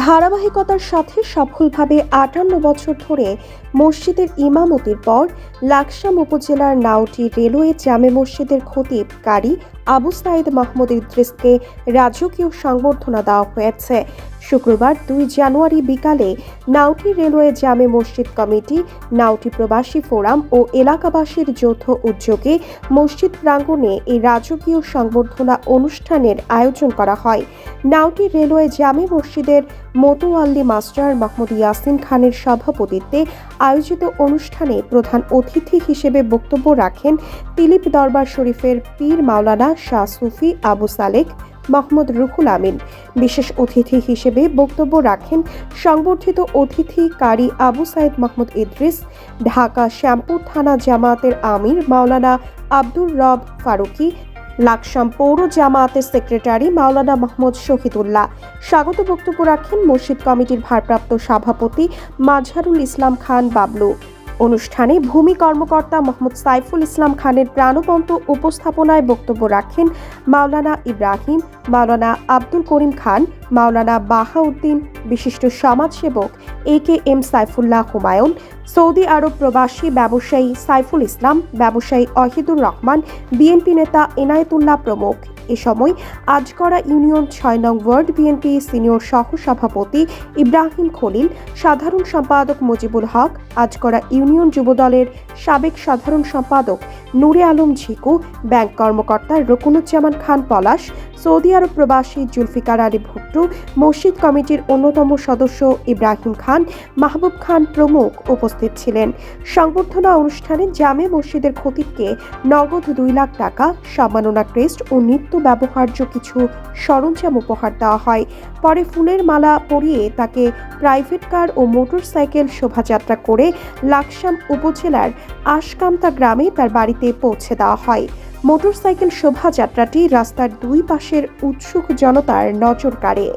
ধারাবাহিকতার সাথে সফলভাবে আটান্ন বছর ধরে মসজিদের ইমামতির পর লাকসাম উপজেলার নাউটি রেলওয়ে জামে মসজিদের খতিব কারি আবু সাইদ মাহমুদ ইদ্রিসকে রাজকীয় সংবর্ধনা দেওয়া হয়েছে। শুক্রবার দুই জানুয়ারি বিকালে নাউটি রেলওয়ে জামে মসজিদ কমিটি, নাউটি প্রবাসী ফোরাম ও এলাকাবাসীর যৌথ উদ্যোগে মসজিদ প্রাঙ্গণে এই রাজকীয় সংবর্ধনা অনুষ্ঠানের আয়োজন করা হয়। নাউটি রেলওয়ে জামে মসজিদের মতোয়াল্লি মাস্টার মাহমুদ ইয়াসিন খানের সভাপতিত্বে আয়োজিত অনুষ্ঠানে প্রধান অতিথি হিসেবে বক্তব্য রাখেন তিলিপ দরবার শরীফের পীর মাওলানা শাহ সুফি আবু সালেক, মোহাম্মদ রুহুল আমিন। বিশেষ অতিথি হিসেবে বক্তব্য রাখেন সংবর্ধিত অতিথি কারি আবু সাইদ মাহমুদ ইদ্রিস, ঢাকা শ্যামপুর থানা জামাতের আমির মাওলানা আব্দুর রব ফারুকি, লাকসাম পৌর জামায়াতের সেক্রেটারি মাওলানা মোহাম্মদ শহীদুল্লাহ। স্বাগত বক্তব্য রাখেন মসজিদ কমিটির ভারপ্রাপ্ত সভাপতি মাঝহারুল ইসলাম খান বাবলু। অনুষ্ঠানে ভূমি কর্মকর্তা মোহাম্মদ সাইফুল ইসলাম খানের প্রাণবন্ত উপস্থাপনায় বক্তব্য রাখেন মাওলানা ইব্রাহিম, মাওলানা আব্দুল করিম খান, মাওলানা বাহাউদ্দিন, বিশিষ্ট সমাজসেবক A K M Saifullah Humayun Saudi আরব প্রবাসী ব্যবসায়ী সাইফুল ইসলাম, ব্যবসায়ী অহিদুর রহমান বিএনপি নেতা এনায়েতুল্লাহ প্রমুখ। এ সময় আজকরা ইউনিয়ন ছয় নং ওয়ার্ড বিএনপি সিনিয়র সহ সভাপতি ইব্রাহিম খলিল, সাধারণ সম্পাদক মুজিবুল হক আজকরা ইউনিয়ন যুবদলের সাবেক সাধারণ সম্পাদক নূরে আলম ঝিকু, ব্যাংক কর্মকর্তা রকুনুজ্জামান খান পলাশ, সৌদি আরব প্রবাসী জুলফিকার আলী ভুট্টু, মসজিদ কমিটির অন্যতম সদস্য ইব্রাহিম খান, মাহবুব খান প্রমুখ উপস্থিত ছিলেন। সংবর্ধনা অনুষ্ঠানে জামে মসজিদের খতিবকে নগদ দুই লাখ টাকা, সম্মাননা ক্রেস্ট ও নিত্য ব্যবহার্য কিছু সরঞ্জাম উপহার দেওয়া হয়। পরে ফুলের মালা পরিয়ে তাকে প্রাইভেট কার ও মোটরসাইকেল শোভাযাত্রা করে লাকসাম উপজেলার আশকামতা গ্রামে তার বাড়িতে পৌঁছে দেওয়া হয়। মোটরসাইকেল শোভাযাত্রাটি রাস্তার দুই পাশের উৎসুক জনতার নজর কাড়ে।